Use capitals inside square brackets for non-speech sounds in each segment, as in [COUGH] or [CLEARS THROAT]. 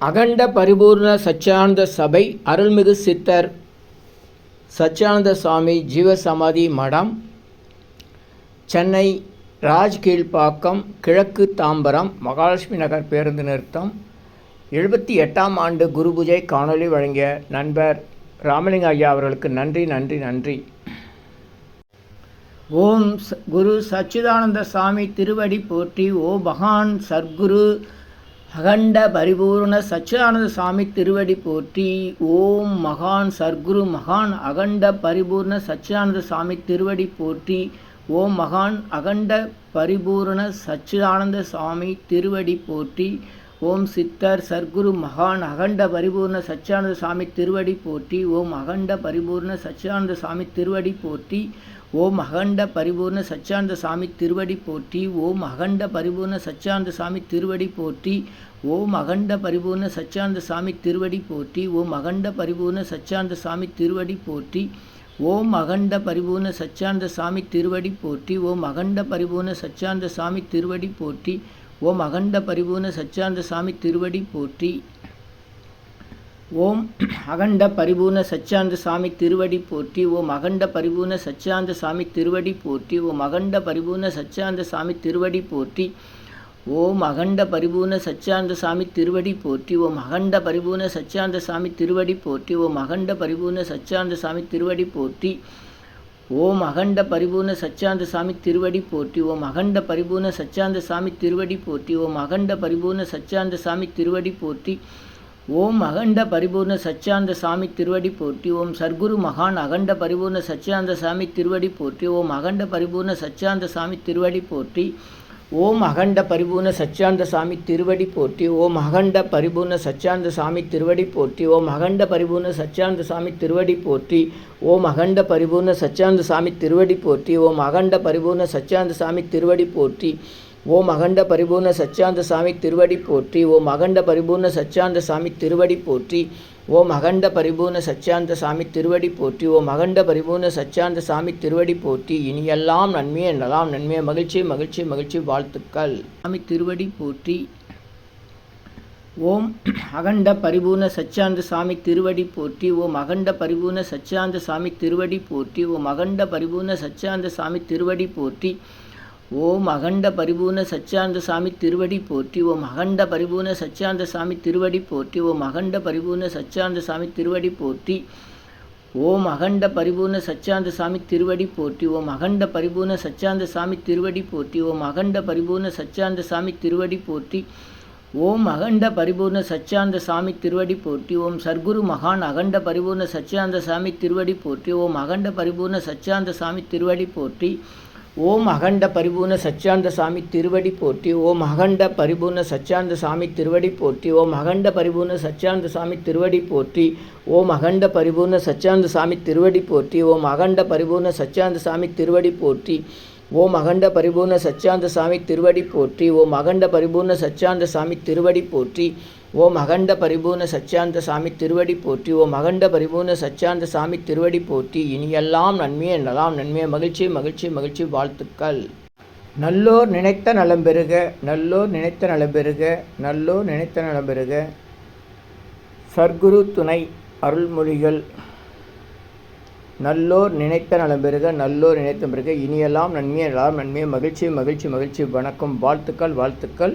அகண்ட பரிபூர்ண சச்சியானந்த சபை அருள்மிகு சித்தர் சச்சியானந்த சுவாமி ஜீவசமாதி மடம் சென்னை ராஜ்கீழ்ப்பாக்கம் கிழக்கு தாம்பரம் மகாலட்சுமி நகர் பேருந்து நிறுத்தம். எழுபத்தி எட்டாம் ஆண்டு குரு பூஜை காணொளி வழங்கிய நண்பர் ராமலிங்க ஐயா அவர்களுக்கு நன்றி நன்றி நன்றி. ஓம் ச- குரு சச்சிதானந்த சாமி திருவடி போற்றி ஓ பகான் சர்க்குரு அகண்ட பரிபூர்ண சச்சிதானந்த சாமி திருவடி போற்றி. ஓம் மகான் சர்க்குரு மகான் அகண்ட பரிபூர்ண சச்சிதானந்த சாமி திருவடி போற்றி. ஓம் மகான் அகண்ட பரிபூர்ண சச்சிதானந்த சாமி திருவடி போற்றி. ஓம் சித்தர் சர்க்குரு மகான் அகண்ட பரிபூர்ண சச்சியானந்த சாமி திருவடி போற்றி. ஓம் அகண்ட பரிபூர்ண சச்சியானந்த சாமி திருவடி போற்றி. ஓம் அகண்ட பரிபூர்ண சச்சியானந்த சாமி திருவடி போற்றி. ஓம் அகண்ட பரிபூர்ண சச்சியானந்த சாமி திருவடி போற்றி. ஓம் அகண்ட பரிபூர்ண சச்சியானந்த சாமி திருவடி போற்றி. ஓம் அகண்ட பரிபூர்ண சச்சியானந்த சாமி திருவடி போற்றி. ஓம் அகண்ட பரிபூர்ண சச்சியானந்த சாமி திருவடி போற்றி. ஓம் அகண்ட பரிபூர்ண சச்சியானந்த சாமி திருவடி போற்றி. ஓம் அகண்ட பரிபூர்ண சச்சியானந்த சாமி திருவடி போற்றி. ஓம் அகண்ட பரிபூர்ண சச்சியானந்த சாமி திருவடி போற்றி. ஓம் அகண்ட பரிபூர்ண சச்சியானந்த சாமி திருவடி போற்றி. ஓம் அகண்ட பரிபூர்ண சச்சியானந்த சாமி திருவடி போற்றி. ஓம் அகண்ட பரிபூர்ண சச்சியானந்த சாமி திருவடி போற்றி. ஓம் அகண்ட பரிபூர்ண சச்சியானந்த சாமி திருவடி போற்றி. ஓம் அகண்ட பரிபூர்ண சச்சியானந்த சாமி திருவடி போற்றி. ஓம் அகண்ட பரிபூர்ண சச்சாந்த சாமி திருவடி போற்றி ஓம் அகண்ட பரிபூர்ண சச்சாந்த சாமி திருவடி போற்றி ஓம் அகண்ட பரிபூர்ண சச்சாந்த சாமி திருவடி போற்றி ஓம் அகண்ட பரிபூர்ண சச்சாந்த சாமி திருவடி போற்றி ஓம் சர்க்குரு மகான் அகண்ட பரிபூர்ண சச்சாந்த சாமி திருவடி போற்றி ஓம் அகண்ட பரிபூர்ண சச்சாந்த சாமி திருவடி போற்றி ஓம் அகண்ட பரிபூர்ண சச்சியானந்த சாமி திருவடி போற்றி ஓம் அகண்ட பரிபூர்ண சச்சியானந்த சாமி திருவடி போற்றி ஓம் அகண்ட பரிபூர்ண சச்சியானந்த சாமி திருவடி போற்றி ஓம் அகண்ட பரிபூர்ண சச்சியானந்த சாமி திருவடி போற்றி ஓம் அகண்ட பரிபூர்ண சச்சியானந்த சாமி திருவடி போற்றி ஓம் அகண்ட பரிபூர்ண சச்சியானந்த சாமி திருவடி போற்றி ஓம் அகண்ட பரிபூர்ண சச்சியானந்த சாமி திருவடி போற்றி ஓம் அகண்ட பரிபூர்ண சச்சியானந்த சாமி திருவடி போற்றி ஓம் அகண்ட பரிபூர்ண சச்சியானந்த சாமி திருவடி போற்றி இனியெல்லாம் நன்மையே நலாம் நன்மையே மகிழ்ச்சி மகிழ்ச்சி மகிழ்ச்சி வாழ்த்துக்கள். சாமி திருவடி போற்றி ஓம் அகண்ட பரிபூர்ண சச்சியானந்த சாமி திருவடி போற்றி ஓம் அகண்ட பரிபூர்ண சச்சியானந்த சாமி திருவடி போற்றி ஓம் அகண்ட பரிபூர்ண சச்சியானந்த சாமி திருவடி போற்றி ஓம் அகண்ட பரிபூர்ண சச்சியானந்த சாமி திருவடி போற்றி ஓம் அகண்ட பரிபூர்ண சச்சியானந்த சாமி திருவடி போற்றி ஓம் அகண்ட பரிபூர்ண சச்சியானந்த சாமி திருவடி போற்றி ஓம் அகண்ட பரிபூர்ண சச்சியானந்த சாமி திருவடி போற்றி ஓம் அகண்ட பரிபூர்ண சச்சியானந்த சாமி திருவடி போற்றி ஓம் அகண்ட பரிபூர்ண சச்சியானந்த சாமி திருவடி போற்றி ஓம் அகண்ட பரிபூர்ண சச்சியானந்த சாமி திருவடி போற்றி ஓம் சர்க்குரு மகான் அகண்ட பரிபூர்ண சச்சியானந்த சாமி திருவடி போற்றி ஓம் அகண்ட பரிபூர்ண சச்சியானந்த சாமி திருவடி போற்றி ஓம் அகண்ட பரிபூர்ண சச்சியானந்த சாமி திருவடி போற்றி ஓம் அகண்ட பரிபூர்ண சச்சியானந்த சாமி திருவடி போற்றி ஓம் அகண்ட பரிபூர்ண சச்சியானந்த சாமி திருவடி போற்றி ஓம் அகண்ட பரிபூர்ண சச்சியானந்த சாமி திருவடி போற்றி ஓம் அகண்ட பரிபூர்ண சச்சியானந்த சாமி திருவடி போற்றி ஓம் அகண்ட பரிபூர்ண சச்சாந்த சாமி திருவடி போற்றி ஓம் அகண்ட பரிபூர்ண சச்சாந்த சாமி திருவடி போற்றி ஓம் அகண்ட பரிபூர்ண சச்சாந்த சாமி திருவடி போற்றி ஓம் அகண்ட பரிபூர்ண சச்சாந்த சாமி திருவடி போற்றி. இனியெல்லாம் நன்மையே நலாம் நன்மையே மகிழ்ச்சி மகிழ்ச்சி மகிழ்ச்சி வாழ்த்துக்கள். நல்லோர் நினைத்த நலம் பெறுக நல்லோர் நினைத்த நலம் பெறுக நல்லோர் நினைத்த நலம் பெறுக சர்க்குரு துணை அருள்மொழிகள். நல்லோர் நினைத்த நலம் பெறுக நல்லோர் நினைத்த பிறகு இனியெல்லாம் நன்மையே எல்லாம் நன்மையே மகிழ்ச்சி மகிழ்ச்சி மகிழ்ச்சி. வணக்கம் வாழ்த்துக்கள் வாழ்த்துக்கள்.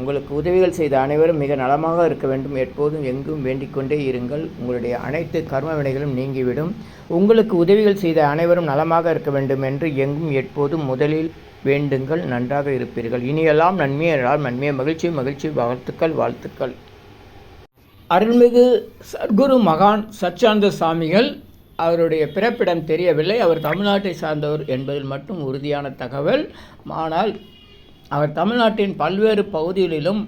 உங்களுக்கு உதவிகள் செய்த அனைவரும் மிக நலமாக இருக்க வேண்டும். எப்போதும் எங்கும் வேண்டிக்கொண்டே இருங்கள். உங்களுடைய அனைத்து கர்ம வினைகளும் நீங்கிவிடும். உங்களுக்கு உதவிகள் செய்த அனைவரும் நலமாக இருக்க வேண்டும் என்று எங்கும் எப்போதும் முதலில் வேண்டுங்கள். நன்றாக இருப்பீர்கள். இனியெல்லாம் நன்மையே எல்லாம் நன்மையே மகிழ்ச்சி மகிழ்ச்சி வாழ்த்துக்கள் வாழ்த்துக்கள். அருள்மிகு சர்க்குரு மகான் சச்சாந்த சாமிகள் அவருடைய பிறப்பிடம் தெரியவில்லை. அவர் தமிழ்நாட்டை சார்ந்தவர் என்பதில் மட்டும் உறுதியான தகவல். ஆனால் அவர் தமிழ்நாட்டின் பல்வேறு பகுதிகளிலும்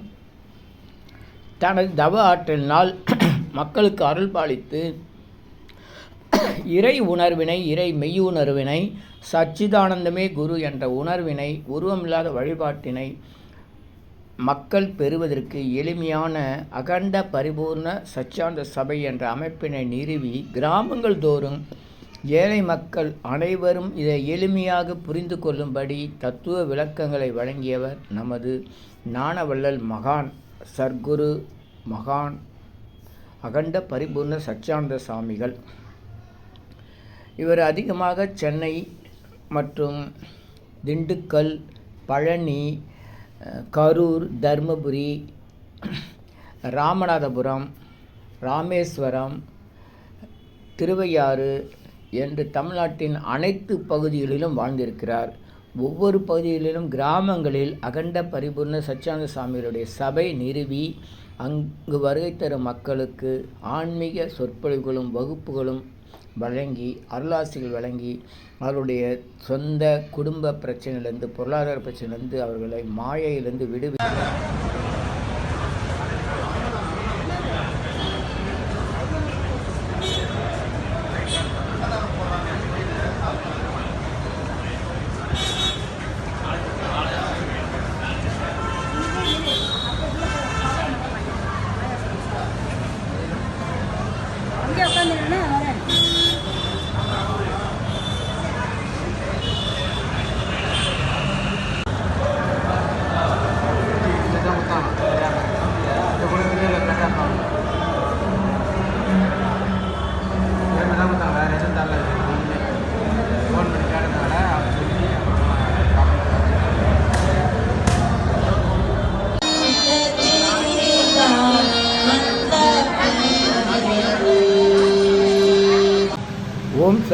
தனது தவ ஆற்றலினால் [CLEARS THROAT] மக்களுக்கு அருள் பாலித்து [CLEARS THROAT] இறை உணர்வினை இறை மெய் உணர்வினை சச்சிதானந்தமே குரு என்ற உணர்வினை உருவமில்லாத வழிபாட்டினை மக்கள் பெறுவதற்கு எளிமையான அகண்ட பரிபூர்ண சச்சாந்த சபை என்ற அமைப்பினை நிறுவி கிராமங்கள் தோறும் ஏழை மக்கள் அனைவரும் இதை எளிமையாக புரிந்து கொள்ளும்படி தத்துவ விளக்கங்களை வழங்கியவர் நமது ஞானவள்ளல் மகான் சர்க்குரு மகான் அகண்ட பரிபூர்ண சச்சாந்த சாமிகள். இவர் அதிகமாக சென்னை மற்றும் திண்டுக்கல் பழனி கரூர் தருமபுரி ராமநாதபுரம் ராமேஸ்வரம் திருவையாறு என்று தமிழ்நாட்டின் அனைத்து பகுதிகளிலும் வாழ்ந்திருக்கிறார். ஒவ்வொரு பகுதிகளிலும் கிராமங்களில் அகண்ட பரிபூர்ண சச்சியானந்த சுவாமிகளுடைய சபை நிறுவி அங்கு வருகை தரும் மக்களுக்கு ஆன்மீக சொற்பொழிவுகளும் வகுப்புகளும் வழங்கி அருளாசிகள் வழங்கி அவருடைய சொந்த குடும்ப பிரச்சனையிலேருந்து பொருளாதார பிரச்சனையிலேருந்து அவர்களை மாயையிலிருந்து விடுவி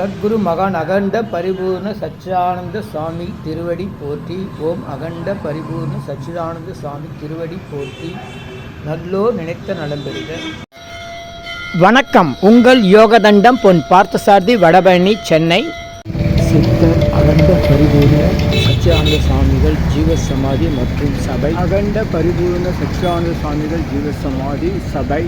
சத்குரு மகான் அகண்ட பரிபூர்ண சச்சிதானந்த சுவாமி திருவடி போற்றி. ஓம் அகண்ட பரிபூர்ண சச்சிதானந்த சுவாமி திருவடி போற்றி. நல்லோர் நினைத்த நலம் பெறுக. வணக்கம். உங்கள் யோகதண்டம் பொன் பார்த்தசாரதி வடபழனி சென்னை. சித்தர் அகண்ட பரிபூர்ண சச்சிதானந்த சுவாமிகள் ஜீவசமாதி மற்றும் சபை. அகண்ட பரிபூர்ண சச்சிதானந்த சுவாமிகள் ஜீவசமாதி சபை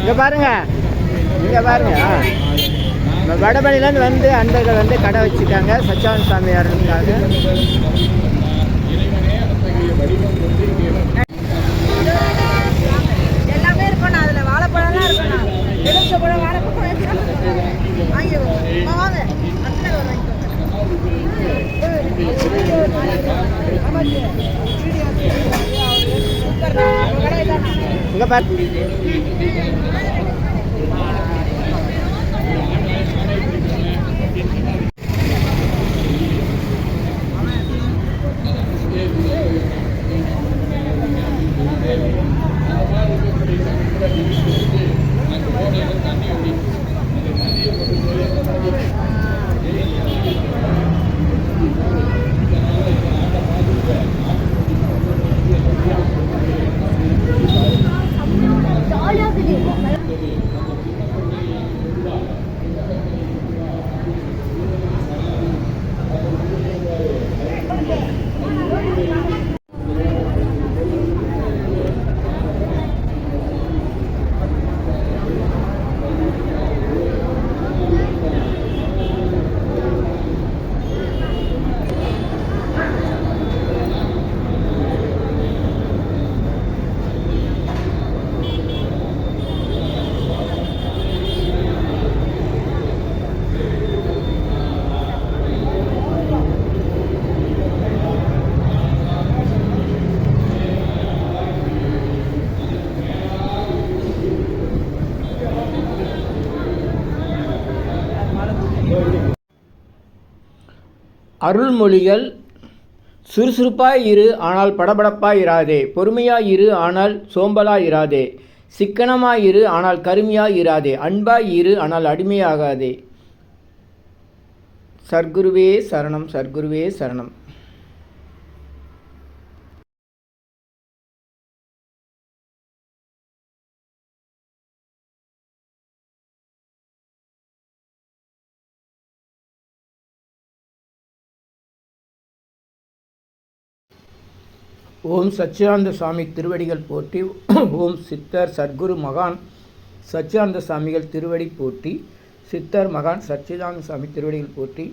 இங்க பாருங்க இங்கே பாருங்க நம்ம வந்து அன்பர்கள் வந்து கடை வச்சுருக்காங்க சச்சான் சாமியார் இருக்காங்க எல்லாமே இருக்கணும் அதில் வாழைப்பழம்லாம் இருக்கணும் வாழைப்பழம் வாங்க அத்தனை வாங்கிக்கோங்க சூப்பர் தான் கடை தானே இங்க பாரு அருள்மொழிகள் சுறுசுறுப்பாய் இரு ஆனால் படபடப்பாய் இராதே. பொறுமையாய் இரு ஆனால் சோம்பலாய் இராதே. சிக்கனமாய் இரு ஆனால் கருமையாய் இராதே. அன்பாய் இரு ஆனால் அடிமையாகாதே. சர்க்குருவே சரணம் சர்க்குருவே சரணம். ஓம் சச்சியானந்த சுவாமி திருவடிகள் போற்றி ஓம் சித்தர் சத்குரு மகான் சச்சியானந்த சாமிகள் திருவடி போற்றி சித்தர் மகான் சச்சிதானந்த சாமி திருவடிகள் போற்றி.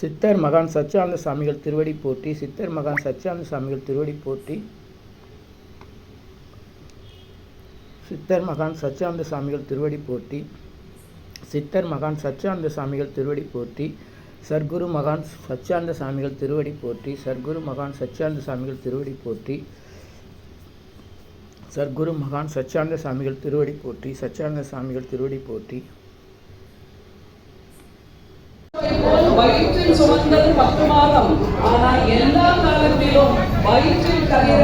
சித்தர் மகான் சச்சியானந்த சாமிகள் திருவடி போற்றி சித்தர் மகான் சச்சியானந்த சாமிகள் திருவடி போற்றி. சித்தர் மகான் சச்சியானந்த சாமிகள் திருவடி போற்றி சித்தர் மகான் சச்சியானந்த சாமிகள் திருவடி போற்றி. சர்க்குரு மகான் சச்சாந்த சாமிகள் திருவடி போற்றி சர்க்குரு மகான் சச்சாந்த சாமிகள் திருவடி போற்றி சர்க்குரு மகான் சச்சாந்த சாமிகள் திருவடி போற்றி சச்சாந்த சாமிகள் திருவடி போற்றி. வயிற்றில் சுமந்தது பத்து மாதம். ஆனால் எல்லா காலத்திலும் வயிற்றில் தவிர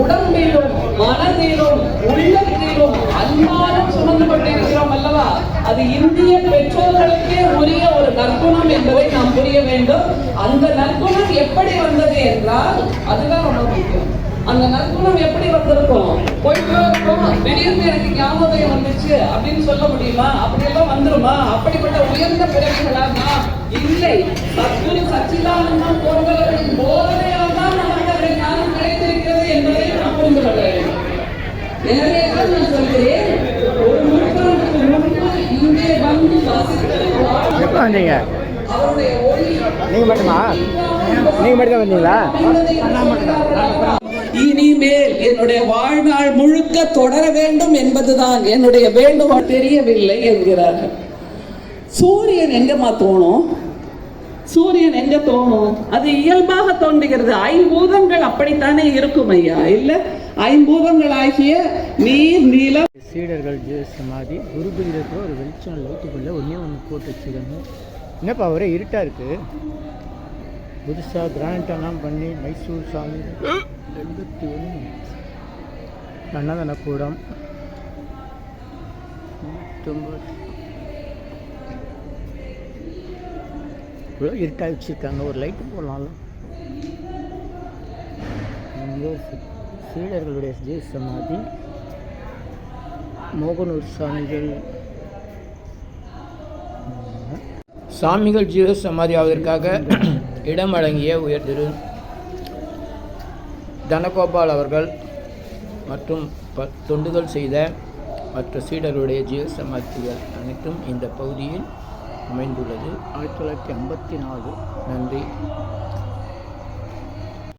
உடம்பிலும் மனதிலும் உள்ளத்திலும் அன்பாலும் சுமந்து கொண்டிருக்கிறோம் அல்லவா? அது இந்திய பெற்றோர்களுக்கே உரிய ஒரு நற்குணம் என்பதை நாம் புரிய வேண்டும். அந்த நற்குணம் எப்படி வந்தது என்றால் அதுதான் ரொம்ப முக்கியம். அந்த நற்குணம் எப்படி வந்திருக்கும்? போயிட்டு இருக்கோம் திடீர்னு எனக்கு ஞாபகம் வந்துச்சு அப்படின்னு சொல்ல முடியுமா? அப்படியெல்லாம் வந்துருமா? அப்படிப்பட்ட உயர்ந்த பிறகுகளா நாம் இல்லை. சத்குரு சச்சிதானந்தம் போன்றவர்களின் போதனையால் தான் நமக்கு அந்த ஞானம் கிடைத்திருக்கிறது என்பதை நாம் புரிந்து கொள்ள வேண்டும். எனவே நான் சொல்கிறேன் ஒரு நூற்றாண்டுக்கு முன்பு இங்கே வந்து வசித்து வாழ்ந்த எப்போ வந்தீங்க? நீங்கள் மட்டுமா? நீங்கள் மட்டும் தான் வந்தீங்களா? இனிமேல் என்னுடைய வாழ்நாள் முழுக்க தொடர வேண்டும் என்பதுதான் என்னுடைய வேண்டுகோள். தெரியவில்லை என்கிறார்கள் சூரியன் எங்கம்மா தோணும்? சூரியன் எங்க தோணும்? அது இயல்பாக தோன்றுகிறது. ஐம்பூதங்கள் அப்படித்தானே இருக்கும் ஐயா? இல்ல ஐம்பூதங்களாகிய நீர் நீளம் சீடர்கள் சமாதி குரு பீடத்தில் ஒரு வெளிச்சம் லைட்டுக்குள்ளே ஒன்றே ஒன்று போட்டு வச்சுருக்காங்க. என்னப்பா ஒரே இருட்டாக இருக்குது புதுசாக கிரானைட்டெல்லாம் பண்ணி மைசூர் சாமி. எண்பத்தி ஒன்று அன்னதான கூடம். இவ்வளோ இருட்டாக வச்சுருக்காங்க. ஒரு லைட்டு போடலாம்ல. ரொம்ப சீடர்களுடைய ஜீவ சமாதி மோகனூர் சாமிகள். சாமிகள் ஜீவ சமாதி ஆவதற்காக இடம் வழங்கிய உயர் திரு தனகோபால் அவர்கள் மற்றும் தொண்டுகள் செய்த மற்ற சீடருடைய ஜீவ சமாதிகள் அனைத்தும் இந்த பகுதியில் அமைந்துள்ளது. ஆயிரத்தி தொள்ளாயிரத்தி ஐம்பத்தி நாலு. நன்றி.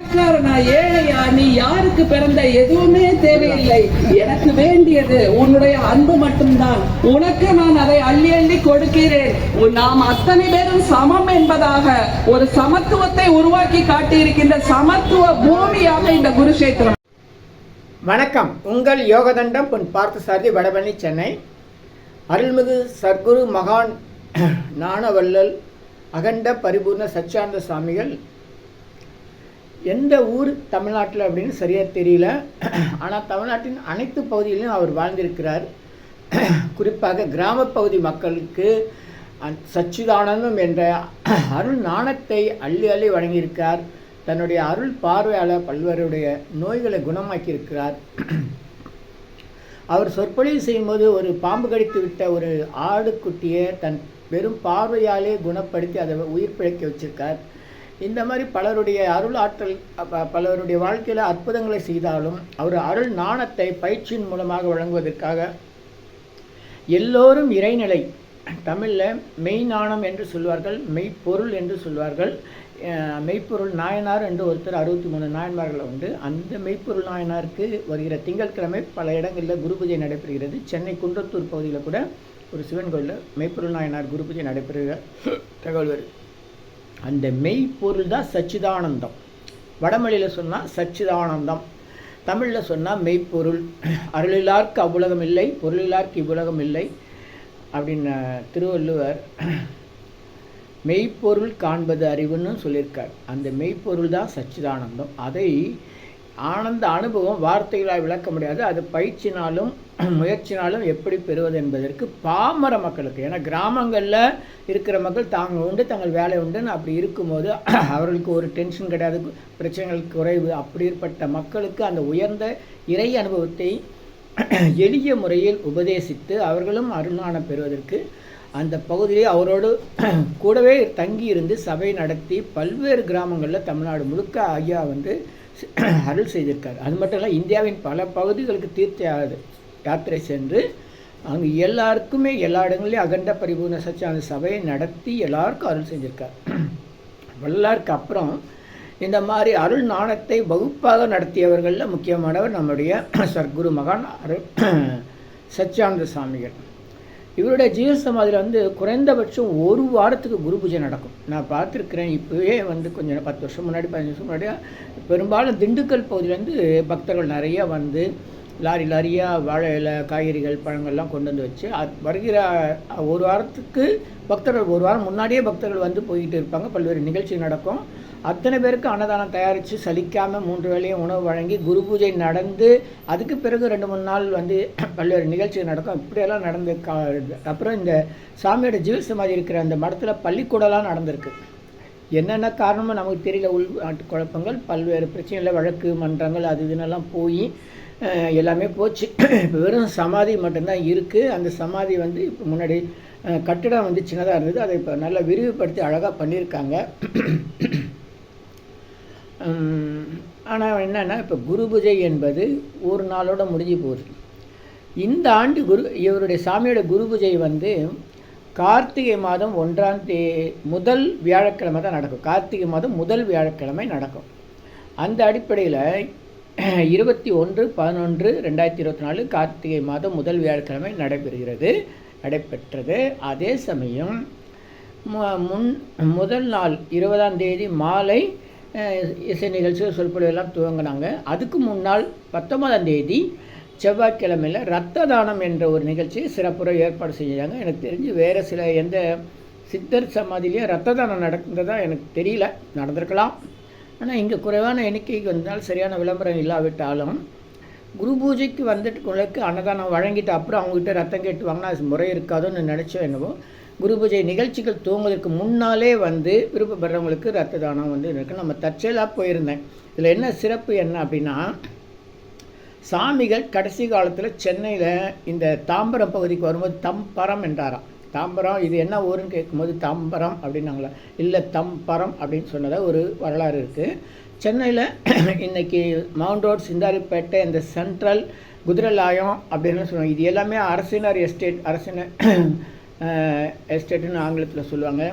பணக்காரனா ஏழையா? நீ யாருக்கு பிறந்த எதுவுமே தேவையில்லை. எனக்கு வேண்டியது உன்னுடைய அன்பு மட்டும்தான். உனக்கு நான் அதை அள்ளி அள்ளி கொடுக்கிறேன். நாம் அத்தனை பேரும் சமம் என்பதாக ஒரு சமத்துவத்தை உருவாக்கி காட்டியிருக்கின்ற சமத்துவ பூமியாக இந்த குருஷேத்திரம் வணக்கம். உங்கள் யோகதண்டம் பொன் பார்த்தசாரதி வடபழனி சென்னை. அருள்மிகு சர்க்குரு மகான் [CLEARS THROAT] ஞானவல்லல் அகண்ட பரிபூர்ண சச்சியானந்த சுவாமிகள் எந்த ஊர் தமிழ்நாட்டில் அப்படின்னு சரியாக தெரியல. ஆனால் தமிழ்நாட்டின் அனைத்து பகுதிகளிலும் அவர் வாழ்ந்திருக்கிறார். குறிப்பாக கிராமப்பகுதி மக்களுக்கு சச்சிதானந்தம் என்ற அருள் நாணத்தை அள்ளி அள்ளி வழங்கியிருக்கார். தன்னுடைய அருள் பார்வையாளர் பல்வேறுடைய நோய்களை குணமாக்கியிருக்கிறார். அவர் சொற்பொழிவு செய்யும்போது ஒரு பாம்பு கடித்து விட்ட ஒரு ஆடு குட்டியை தன் வெறும் பார்வையாலே குணப்படுத்தி அதை உயிர் பிழைக்க வச்சிருக்கார். இந்த மாதிரி பலருடைய அருள் ஆற்றல் பலருடைய வாழ்க்கையில் அற்புதங்களை செய்தாலும் அவர் அருள் நாணத்தை பயிற்சியின் மூலமாக வழங்குவதற்காக எல்லோரும் இறைநிலை தமிழில் மெய்ஞானம் என்று சொல்வார்கள் மெய்ப்பொருள் என்று சொல்வார்கள். மெய்ப்பொருள் நாயனார் என்று ஒருத்தர் அறுபத்தி மூணு நாயன்மார்கள் உண்டு. அந்த மெய்ப்பொருள் நாயனாருக்கு வருகிற திங்கட்கிழமை பல இடங்களில் குரு பூஜை நடைபெறுகிறது. சென்னை குன்றத்தூர் பகுதியில் கூட ஒரு சிவன் கோயிலில் மெய்ப்பொருள் நாயனார் குரு பூஜை நடைபெறுகிற தகவல் வருது. அந்த மெய்ப்பொருள் தான் சச்சிதானந்தம். வடமொழியில் சொன்னால் சச்சிதானந்தம். தமிழில் சொன்னால் மெய்ப்பொருள். அருளிலார்க்கு அவ்வுலகம் இல்லை பொருளிலார்க்கு இவ்வுலகம் இல்லை அப்படின்னு திருவள்ளுவர் மெய்ப்பொருள் காண்பது அறிவுன்னு சொல்லியிருக்கார். அந்த மெய்ப்பொருள் தான் சச்சிதானந்தம். அதை ஆனந்த அனுபவம் வார்த்தைகளால் விளக்க முடியாது. அது பயிற்சினாலும் [CLEARS THROAT] முயற்சினாலும் எப்படி பெறுவது என்பதற்கு பாமர மக்களுக்கு ஏன்னா கிராமங்களில் இருக்கிற மக்கள் தாங்கள் உண்டு தங்கள் வேலை உண்டுன்னு அப்படி இருக்கும்போது [CLEARS THROAT] அவர்களுக்கு ஒரு டென்ஷன் கிடையாது பிரச்சனைகள் குறைவு. அப்படிப்பட்ட மக்களுக்கு அந்த உயர்ந்த இறை அனுபவத்தை [CLEARS THROAT] எளிய முறையில் உபதேசித்து அவர்களும் அருணானம் பெறுவதற்கு அந்த பகுதியிலே அவரோடு கூடவே தங்கி இருந்து சபை நடத்தி பல்வேறு கிராமங்களில் தமிழ்நாடு முழுக்க ஐயா வந்து அருள் செய்திருக்கார். அது மட்டும் இல்லை இந்தியாவின் பல பகுதிகளுக்கு தீர்த்த யாத்திரை சென்று அங்கே எல்லாருக்குமே எல்லா இடங்களையும் அகண்ட பரிபூர்ண சச்சியான சபையை நடத்தி எல்லாருக்கும் அருள் செஞ்சுருக்கார். வள்ளலாருக்கு அப்புறம் இந்த மாதிரி அருள் நாணத்தை வகுப்பாக நடத்தியவர்களில் முக்கியமானவர் நம்முடைய சர்க்குரு மகான் அருள் சச்சியானந்த சுவாமிகள் இவருடைய ஜீவசமாதியில் வந்து குறைந்தபட்சம் ஒரு வாரத்துக்கு குரு பூஜை நடக்கும். நான் பார்த்துருக்கிறேன் இப்போவே வந்து கொஞ்சம் பத்து வருஷம் முன்னாடி பதினஞ்சு வருஷம் முன்னாடி பெரும்பாலும் திண்டுக்கல் பகுதியிலேருந்து பக்தர்கள் நிறைய வந்து லாரி லாரியாக வாழை இலை காய்கறிகள் பழங்கள்லாம் கொண்டு வந்து வச்சு அது வருகிற ஒரு வாரத்துக்கு பக்தர்கள் ஒரு வாரம் முன்னாடியே பக்தர்கள் வந்து போய்கிட்டு இருப்பாங்க. பல்வேறு நிகழ்ச்சி நடக்கும். அத்தனை பேருக்கு அன்னதானம் தயாரித்து சலிக்காமல் மூன்று வேளையும் உணவு வழங்கி குரு பூஜை நடந்து அதுக்கு பிறகு ரெண்டு மூணு நாள் வந்து [CLEARS THROAT] பல்வேறு நிகழ்ச்சிகள் நடக்கும். இப்படியெல்லாம் நடந்து கா அப்புறம் இந்த சாமியோட ஜீவ சமாதி இருக்கிற அந்த மடத்தில் பள்ளிக்கூடலாம் நடந்திருக்கு. என்னென்ன காரணமோ நமக்கு தெரியல உள்நாட்டு குழப்பங்கள் பல்வேறு பிரச்சனைகள் வழக்கு மன்றங்கள் அது இதுன்னெல்லாம் போய் எல்லாமே போச்சு. இப்போ வெறும் சமாதி மட்டும்தான் இருக்குது அந்த சமாதி வந்து இப்போ முன்னாடி கட்டிடம் வந்து சின்னதாக இருந்தது. அதை இப்போ நல்லா விரிவுபடுத்தி அழகாக பண்ணியிருக்காங்க. ஆனால் என்னென்னா இப்போ குரு பூஜை என்பது ஒரு நாளோட முடிஞ்சு போகுது. இந்த ஆண்டு குரு இவருடைய சாமியோட குரு பூஜை வந்து கார்த்திகை மாதம் ஒன்றாம் தே முதல் வியாழக்கிழமை தான் நடக்கும். கார்த்திகை மாதம் முதல் வியாழக்கிழமை நடக்கும். அந்த அடிப்படையில் இருபத்தி ஒன்று பதினொன்று ரெண்டாயிரத்தி இருபத்தி நாலு கார்த்திகை மாதம் முதல் வியாழக்கிழமை நடைபெறுகிறது. நடைபெற்றது. அதே சமயம் மு- முன் முதல் நாள் இருபதாம் தேதி மாலை இசை நிகழ்ச்சிகள் சொற்பொழிவெல்லாம் துவங்கினாங்க. அதுக்கு முன்னால் பத்தொன்பதாம் தேதி செவ்வாய்க்கிழமையில் ரத்த தானம் என்ற ஒரு நிகழ்ச்சி சிறப்புற ஏற்பாடு செஞ்சாங்க எனக்கு தெரிஞ்சு வேறு சில எந்த சித்தர் சமாதிலையும் ரத்த தானம் நடந்ததாக எனக்கு தெரியல. நடந்திருக்கலாம். ஆனால் இங்கே குறைவான எண்ணிக்கைக்கு வந்தால் சரியான விளம்பரம் இல்லாவிட்டாலும் குரு பூஜைக்கு வந்துட்டு உங்களுக்கு அன்னதானம் வழங்கிட்டு அப்புறம் அவங்ககிட்ட ரத்தம் கேட்டு வாங்கினா அது முறை இருக்காதுன்னு நினச்சோ என்னவோ குரு பூஜை நிகழ்ச்சிகள் தூங்குவதற்கு முன்னாலே வந்து விருப்பப்படுறவங்களுக்கு ரத்த தானம் வந்து இருக்கு. நம்ம தற்செயலாக போயிருந்தேன். இதில் என்ன சிறப்பு என்ன அப்படின்னா சாமிகள் கடைசி காலத்தில் சென்னையில் இந்த தாம்பரம் பகுதிக்கு வரும்போது தம்பரம் என்றாராம். தாம்பரம் இது என்ன ஊருன்னு கேட்கும்போது தாம்பரம் அப்படின்னாங்களா? இல்லை தம்பரம் அப்படின்னு சொன்னதாக ஒரு வரலாறு இருக்குது சென்னையில் [CLEARS THROAT] இன்றைக்கி மவுண்ட் ரோட் சிந்தாரிப்பேட்டை இந்த சென்ட்ரல் குதிரலாயம் அப்படின்னு சொல்லுவாங்க. இது எல்லாமே அரசினர் எஸ்டேட் அரசினர் [CLEARS THROAT] எஸ்டேட்டுன்னு ஆங்கிலத்தில் சொல்லுவாங்க.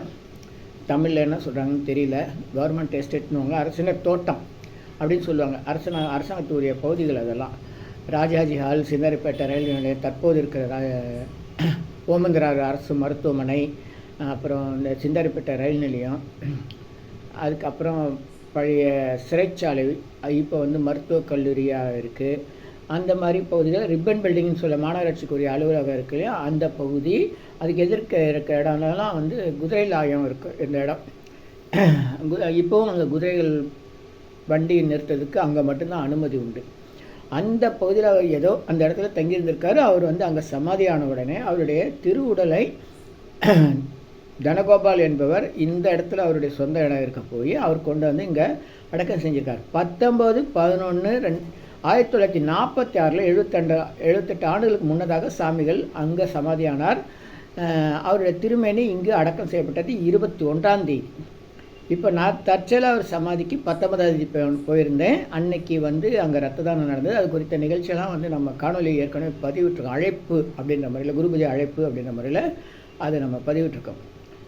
தமிழில் என்ன சொல்கிறாங்கன்னு தெரியல. கவர்மெண்ட் எஸ்டேட்னுவாங்க அரசினர் தோட்டம் அப்படின்னு சொல்லுவாங்க. அரசன அரசாங்கத்துடைய பகுதிகள் அதெல்லாம். ராஜாஜி ஹால் சிந்தாரிப்பேட்டை ரயில்வே நிலையம் தற்போது இருக்கிற ஓமந்தரார் அரசு மருத்துவமனை அப்புறம் இந்த சிந்தாரிப்பேட்டை ரயில் நிலையம் அதுக்கப்புறம் பழைய சிறைச்சாலை இப்போ வந்து மருத்துவக் கல்லூரியாக இருக்குது அந்த மாதிரி பகுதிகள் ரிப்பன் பில்டிங்னு சொல்ல மாநகராட்சிக்குரிய அலுவலகம் இருக்கு இல்லையா? அந்த பகுதி அதுக்கு எதிர்க்க இருக்க இடம்லாம் வந்து குதிரை லாயம் இருக்குது இந்த இடம். இப்போவும் அங்கே குதிரைகள் வண்டி நிறுத்ததுக்கு அங்கே மட்டும்தான் அனுமதி உண்டு. அந்த பகுதியில் அவர் ஏதோ அந்த இடத்துல தங்கியிருந்திருக்காரு. அவர் வந்து அங்கே சமாதியான உடனே அவருடைய திருவுடலை [CLEARS THROAT] தனகோபால் என்பவர் இந்த இடத்துல அவருடைய சொந்த இடம் இருக்க போய் அவர் கொண்டு வந்து இங்கே அடக்கம் செஞ்சுருக்கார். பத்தொம்பது பதினொன்று ரெண் ஆயிரத்தி தொள்ளாயிரத்தி நாற்பத்தி ஆறில் எழுபத்தெண்டு எழுபத்தெட்டு ஆண்டுகளுக்கு முன்னதாக சாமிகள் அங்கே சமாதியானார். அவருடைய திருமேனி இங்கு அடக்கம் செய்யப்பட்டது இருபத்தி ஒன்றாம் தேதி. இப்போ நான் தற்செயலாக அவர் சமாதிக்கு பத்தொன்பதாம் தேதி போயிருந்தேன். அன்னைக்கு வந்து அங்கே ரத்த தானம் நடந்தது. அது குறித்த நிகழ்ச்சியெல்லாம் வந்து நம்ம காணொலி ஏற்கனவே பதிவிட்டுருக்கோம். அழைப்பு அப்படின்ற முறையில் குருபூஜை அழைப்பு அப்படின்ற முறையில் அதை நம்ம பதிவிட்டுருக்கோம்.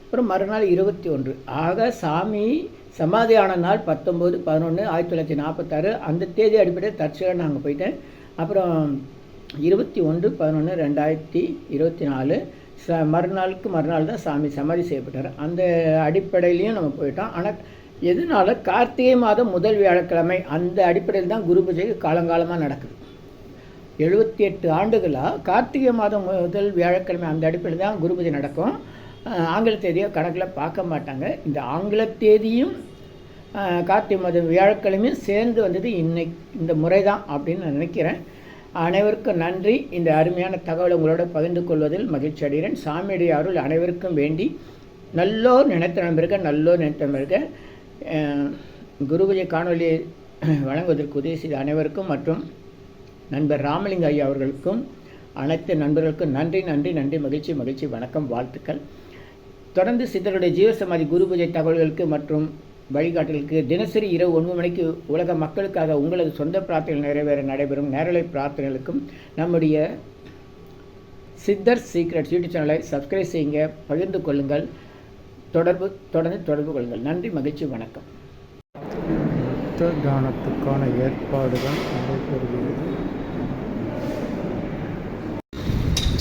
அப்புறம் மறுநாள் இருபத்தி ஒன்று ஆக சாமி சமாதியான நாள் பத்தொம்போது பதினொன்று ஆயிரத்தி தொள்ளாயிரத்தி நாற்பத்தாறு. அந்த தேதி அடிப்படையில் தற்செயலாக நாங்கள் போயிட்டேன். அப்புறம் இருபத்தி ஒன்று பதினொன்று ரெண்டாயிரத்தி இருபத்தி நாலு. ச மறுநாளுக்கு மறுநாள் தான் சாமி சமாதி செய்யப்பட்டார். அந்த அடிப்படையிலையும் நம்ம போயிட்டோம். ஆனால் எதனால கார்த்திகை மாதம் முதல் வியாழக்கிழமை அந்த அடிப்படையில் தான் குரு பூஜை காலங்காலமாக நடக்குது. எழுபத்தி எட்டு ஆண்டுகளாக கார்த்திகை மாதம் முதல் வியாழக்கிழமை அந்த அடிப்படையில் தான் குரு பூஜை நடக்கும். ஆங்கில தேதியை கணக்கில் பார்க்க மாட்டாங்க. இந்த ஆங்கில தேதியும் கார்த்திகை மாதம் வியாழக்கிழமையும் சேர்ந்து வந்தது இன்னைக்கு இந்த முறை தான் அப்படின்னு நான் நினைக்கிறேன். அனைவருக்கும் நன்றி. இந்த அருமையான தகவலை உங்களோட பகிர்ந்து கொள்வதில் மகிழ்ச்சி அடைகிறேன். சாமியுடைய அருள் அனைவருக்கும் வேண்டி நல்லோர் நினைத்த நண்பர்கள் நல்லோர் நினைத்த நண்பர்கள் குருபுஜை காணொலியை வழங்குவதற்கு உதவி செய்த அனைவருக்கும் மற்றும் நண்பர் ராமலிங்க ஐயா அவர்களுக்கும் அனைத்து நண்பர்களுக்கும் நன்றி நன்றி நன்றி மகிழ்ச்சி மகிழ்ச்சி வணக்கம் வாழ்த்துக்கள். தொடர்ந்து சித்தருடைய ஜீவசமாதி குரு பூஜை தகவல்களுக்கு மற்றும் வழிகாட்டலுக்கு தினசரி இரவு ஒன்பது மணிக்கு உலக மக்களுக்காக உங்களது சொந்த பிரார்த்தனை நிறைவேற நடைபெறும் நேரலை பிரார்த்தனைகளுக்கும் நம்முடைய சித்தர் சீக்ரெட்ஸ் யூடியூப் சேனலை சப்ஸ்கிரைப் செய்யுங்க பகிர்ந்து கொள்ளுங்கள் தொடர்பு தொடர்ந்து தொடர்பு கொள்ளுங்கள். நன்றி மகிழ்ச்சி வணக்கம். யுத்த தானத்துக்கான ஏற்பாடுகள் நடைபெறுகிறது.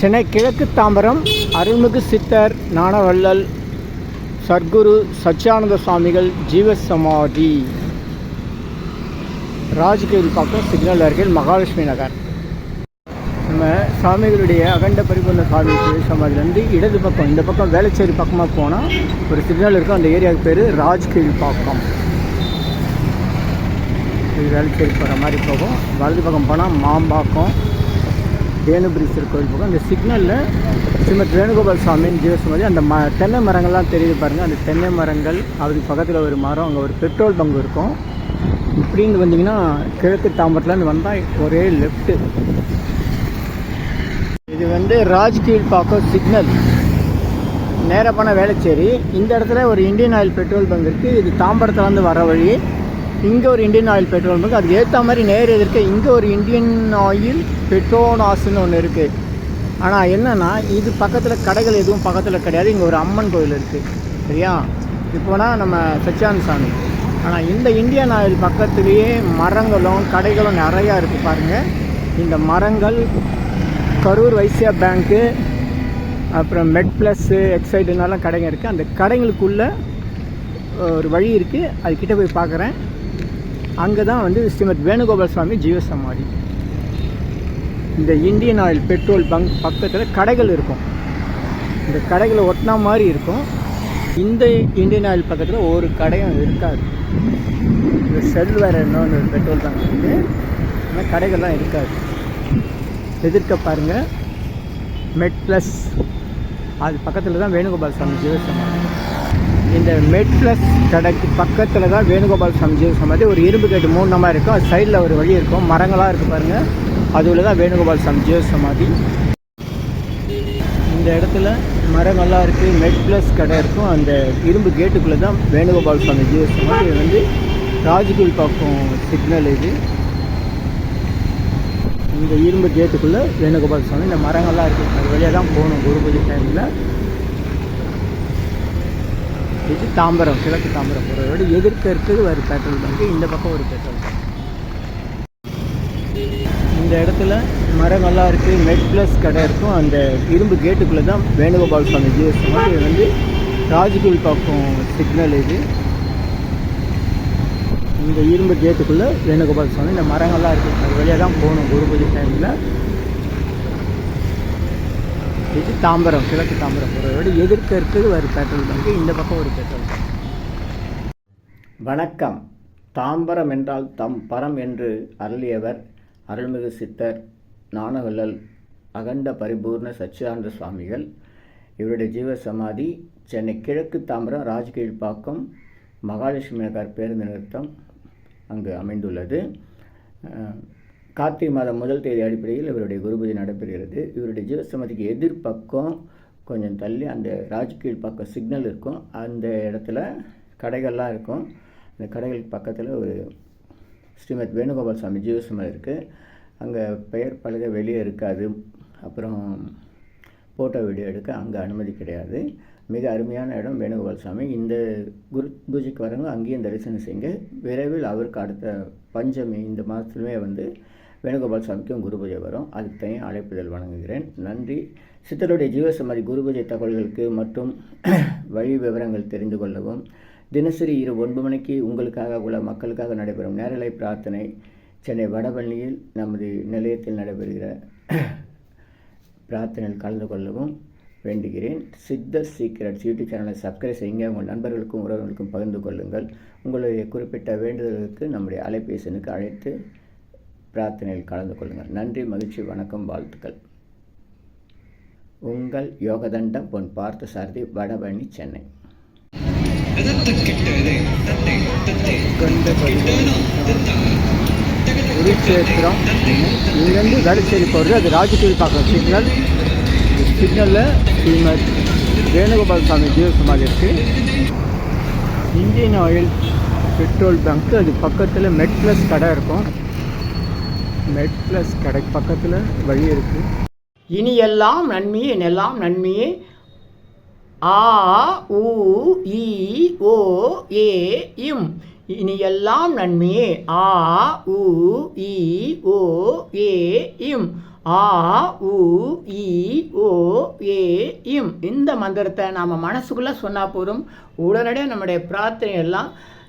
சென்னை கிழக்கு தாம்பரம் அருள்மிகு சித்தர் ஞானவள்ளல் சர்க்குரு சச்சியானந்த சுவாமிகள் ஜீவசமாதி. ராஜ்கீழ் பக்கம் சிக்னல் அருகில் மகாலட்சுமி நகர். நம்ம சாமிகளுடைய அகண்ட பரிபூர்ண சாமி சமாதிலேருந்து இடது பக்கம் இந்த பக்கம் வேளச்சேரி பக்கமாக போனால் ஒரு சிக்னல் இருக்கும் அந்த ஏரியாவுக்கு பேர் ராஜ்கீழ் பாக்கம். இது வேளச்சேரி போகிற மாதிரி போகும். வலது பக்கம் போனால் மாம்பாக்கம் வேணுபுரீஸ்வரர் கோயில் பக்கம். அந்த சிக்னலில் ஸ்ரீமத் வேணுகோபால் சுவாமியின் ஜீவசுமதி அந்த ம தென்னை மரங்கள்லாம் தெரியுது பாருங்கள் அந்த தென்னை மரங்கள் அதுக்கு பக்கத்தில் ஒரு மரம் அங்கே ஒரு பெட்ரோல் பங்க் இருக்கும். இப்படின்னு வந்தீங்கன்னா கிழக்கு தாம்பரத்துலேருந்து வந்தால் ஒரே லெஃப்ட்டு இது வந்து ராஜ்கீழ் பாக்கம் சிக்னல். நேராக போன வேளச்சேரி. இந்த இடத்துல ஒரு இந்தியன் ஆயில் பெட்ரோல் பங்க் இருக்குது இது தாம்பரத்துலேருந்து வர வழி. இங்கே ஒரு இந்தியன் ஆயில் பெட்ரோல் பங்க் அதுக்கு ஏற்ற மாதிரி நேர் எதிர்க்க இங்கே ஒரு இந்தியன் ஆயில் பெட்ரோனாஸ்ன்னு ஒன்று இருக்குது ஆனால் என்னென்னா இது பக்கத்தில் கடைகள் எதுவும் பக்கத்தில் கிடையாது. இங்கே ஒரு அம்மன் கோயில் இருக்குது சரியா? இப்போனா நம்ம சச்சியான் சாமி. ஆனால் இந்த இந்தியன் ஆயில் பக்கத்துலேயே மரங்களும் கடைகளும் நிறையா இருக்குது பாருங்கள் இந்த மரங்கள் கரூர் வைசியா பேங்க்கு அப்புறம் மெட் ப்ளஸ்ஸு எக்ஸைடுனாலாம் கடைங்க இருக்குது அந்த கடைங்களுக்குள்ளே ஒரு வழி இருக்குது அதுக்கிட்ட போய் பார்க்குறேன். அங்கே தான் வந்து ஸ்ரீமத் வேணுகோபால் சுவாமி ஜீவசமாதி. இந்த இந்தியன் ஆயில் பெட்ரோல் பங்க் பக்கத்தில் கடைகள் இருக்கும். இந்த கடைகளை ஒட்டினா மாதிரி இருக்கும். இந்த இந்தியன் ஆயில் பக்கத்தில் ஒரு கடையும் இருக்காது. இந்த செல் வேறு இன்னொன்று பெட்ரோல் பங்க் இருக்குது ஆனால் கடைகள்லாம் இருக்காது. எதிர்க்க பாருங்கள் மெட் ப்ளஸ் அது பக்கத்தில் தான் வேணுகோபால் சுவாமி ஜீவசமாதி. இந்த மெட் ப்ளஸ் கடைக்கு பக்கத்தில் தான் வேணுகோபால் சுவாமி சமாதி. ஒரு இரும்பு கேட்டு மூணு நம்பர் இருக்கும் அது சைடில் ஒரு வழி இருக்கும். மரங்களாக இருக்குது பாருங்கள் அதுவில் தான் வேணுகோபால் சுவாமி சமாதி. இந்த இடத்துல மரங்கள்லாம் இருக்குது மெட் ப்ளஸ் கடை இருக்கும். அந்த இரும்பு கேட்டுக்குள்ளே தான் வேணுகோபால் சுவாமி ஜீவசமாதி இது வந்து ராஜ்குல் பக்கம் சிக்னல் இது. இந்த இரும்பு கேட்டுக்குள்ளே வேணுகோபால் சுவாமி இந்த மரங்கள்லாம் இருக்குது அது வழியாக தான் போகணும். குரு டைமில் இது தாம்பரம் கிழக்கு தாம்பரம். போகிற எதிர்க்க இருக்குது ஒரு பெட்ரோல் பங்கு இந்த பக்கம் ஒரு பெட்ரோல் பங்க் இந்த இடத்துல மரங்கள்லாம் இருக்குது மெட் ப்ளஸ் கடை இருக்கும். அந்த இரும்பு கேட்டுக்குள்ளே தான் வேணுகோபால் சுவாமி ஜீவசமாதி இது வந்து ராஜ்குல் பக்கம் சிக்னல் இது. இந்த இரும்பு கேட்டுக்குள்ளே வேணுகோபால் சுவாமி இந்த மரங்கள்லாம் இருக்குது அது வழியாக தான் போகணும். குரு பூஜை டைமில் இது தாம்பரம் கிழக்கு தாம்பரம் போகிறதோட எதிர்க்க இருக்கிறது ஒரு பெட்ரோல் பங்கு இந்த பக்கம் ஒரு பெட்ரோல் பங்க் வணக்கம். தாம்பரம் என்றால் தம் பரம் என்று அருளியவர் அருள்மிகு சித்தர் ஞானவல்லல் அகண்ட பரிபூர்ண சச்சிதானந்த சுவாமிகள். இவருடைய ஜீவ சமாதி சென்னை கிழக்கு தாம்பரம் ராஜ்கீழ்ப்பாக்கம் மகாலட்சுமி நகர் பேருந்து நிறுத்தம் அங்கு அமைந்துள்ளது. கார்த்திகை மாதம் முதல் தேதி அடிப்படையில் இவருடைய குருபூஜை நடைபெறுகிறது. இவருடைய ஜீவசமதிக்கு எதிர்ப்பக்கம் கொஞ்சம் தள்ளி அந்த ராஜ்கீழ் பக்கம் சிக்னல் இருக்கும். அந்த இடத்துல கடைகள்லாம் இருக்கும். அந்த கடைகளுக்கு பக்கத்தில் ஒரு ஸ்ரீமத் வேணுகோபால் சுவாமி ஜீவசமதி இருக்குது அங்கே பெயர் பலகை வெளியே இருக்காது. அப்புறம் ஃபோட்டோ வீடியோ எடுக்க அங்கே அனுமதி கிடையாது. மிக அருமையான இடம் வேணுகோபால் சாமி இந்த குரு பூஜைக்கு வரவங்க அங்கேயும் தரிசனம் செய்யுங்க. விரைவில் அவருக்கு அடுத்த பஞ்சமி இந்த மாதத்துலேயே வந்து வேணுகோபால் சுவாமிக்கும் குரு பூஜை வரும். அதுக்கு தனியாக அழைப்புதல் வழங்குகிறேன். நன்றி. சித்தருடைய ஜீவசமாதி குரு பூஜை தகவல்களுக்கு மற்றும் [CLEARS THROAT] வழி விவரங்கள் தெரிந்து கொள்ளவும். தினசரி இரு ஒன்பது மணிக்கு உங்களுக்காக உள்ள மக்களுக்காக நடைபெறும் நேரலை பிரார்த்தனை. சென்னை வடபழனியில் நமது நிலையத்தில் நடைபெறுகிற [CLEARS THROAT] பிரார்த்தனையில் கலந்து கொள்ளவும் வேண்டுகிறேன். சித்த சீக்கிரட்ஸ் யூடியூப் சேனலை சப்ஸ்கிரைப் செய்யுங்க. உங்கள் நண்பர்களுக்கும் உறவுகளுக்கும் பகிர்ந்து கொள்ளுங்கள். உங்களுடைய குறிப்பிட்ட வேண்டுதல்களுக்கு நம்முடைய அலைபேசனுக்கு அழைத்து பிரார்த்தனையில் கலந்து கொள்ளுங்கள். நன்றி மகிழ்ச்சி வணக்கம் வாழ்த்துக்கள். உங்கள் யோகதண்டம் பொன் பார்த்த சாரதி வடபழனி சென்னை. குருட்சேத்திரம் இங்கேருந்து வேளச்சேரி போகிறது அது ராஜகீழ் பார்க்கலாம் சிக்னல். சிக்னலில் ஸ்ரீமத் வேணுகோபால் சுவாமி ஜீவசமாதி இருக்குது இந்தியன் ஆயில் பெட்ரோல் பங்க்கு அது பக்கத்தில் மெட் ப்ளஸ் கடை இருக்கும். மெட் ப்ளஸ் கடை பக்கத்தில் வழி இருக்குது இனி எல்லாம் நன்மையே எல்லாம் நன்மையே? ஆ உ இ ஓ ஏ இம். இனி எல்லாம் நன்மையே. ஆ உ இ ஓ ஏ இம். ஆ உ இ ஓ ஏ இம். இந்த மந்திரத்தை நாம் மனசுக்குள்ளே சொன்னால் போதும். உடனடியாக நம்முடைய பிரார்த்தனை எல்லாம்